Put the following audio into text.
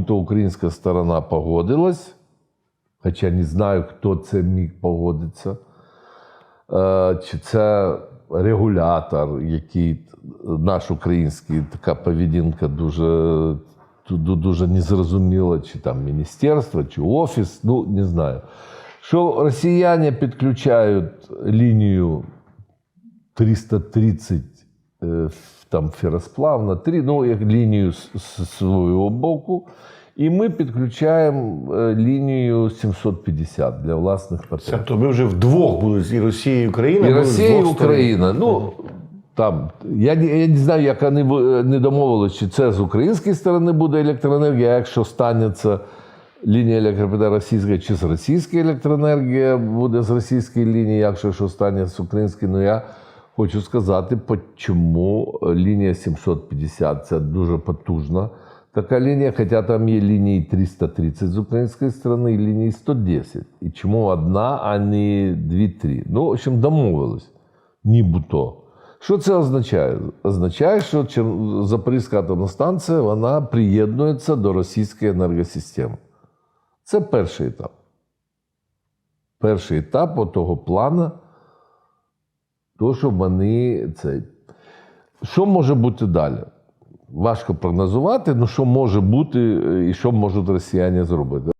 нібито українська сторона погодилась, хоча не знаю, хто це міг погодитися. Е, Чи це регулятор, який наш український, така поведінка дуже, дуже незрозуміла, чи там міністерство, чи офіс, ну не знаю. Що росіяни підключають лінію 330 е, ф- там феросплав на 3, ну, як лінію з, з свого боку. І ми підключаємо е, лінію 750 для власних потреб. Тобто ви вже вдвох були і Росія, і Україна. І Росія, і. Україна. Ну, там, я, не- я не знаю, як вони не домовилися, чи це з української сторони буде електроенергія, а якщо станеться лінія електропередач російська, чи з російської електроенергія буде з російської лінії, якщо що стане з української. Ну я хочу сказати, чому лінія 750 це дуже потужна. Така лінія, хоча там є лінії 330 з української сторони і лінії 110. І чому одна, а не дві-три? Ну, в общем, домовились. Нібито. Що це означає? Означає, що Запорізька атомна станція вона приєднується до російської енергосистеми. Це перший етап. Перший етап того плану, то, що вони цей. Що може бути далі? Важко прогнозувати, ну що може бути е, і що можуть росіяни зробити.